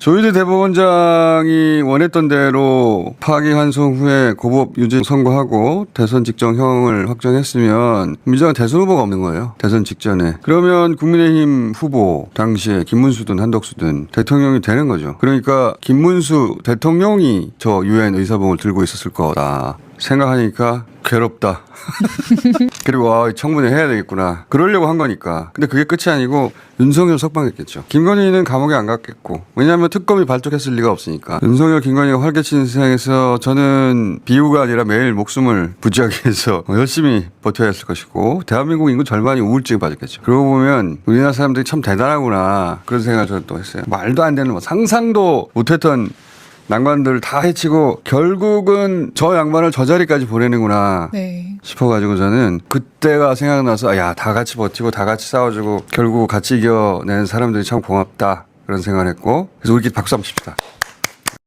조희대 대법원장이 원했던 대로 파기환송 후에 고법 유죄 선고하고 대선 직전형을 확정했으면 민주당 대선 후보가 없는 거예요. 대선 직전에. 그러면 국민의힘 후보 당시에 김문수든 한덕수든 대통령이 되는 거죠. 그러니까 김문수 대통령이 저 유엔 의사봉을 들고 있었을 거다. 생각하니까 괴롭다. 그리고 아, 청문회 해야 되겠구나. 그러려고 한 거니까. 근데 그게 끝이 아니고 윤석열 석방했겠죠. 김건희는 감옥에 안 갔겠고. 왜냐하면 특검이 발족했을 리가 없으니까. 윤석열, 김건희가 활개치는 세상에서 저는 비유가 아니라 매일 목숨을 부지하기 위해서 열심히 버텨야 했을 것이고 대한민국 인구 절반이 우울증에 빠졌겠죠. 그러고 보면 우리나라 사람들이 참 대단하구나. 그런 생각을 저는 또 했어요. 말도 안 되는 뭐 상상도 못했던 난관들을 다 해치고 결국은 저 양반을 저 자리까지 보내는구나 네. 싶어가지고 저는 그때가 생각나서 야 다 같이 버티고 다 같이 싸워주고 결국 같이 이겨내는 사람들이 참 고맙다 그런 생각을 했고 그래서 우리끼리 박수 한번 칩시다.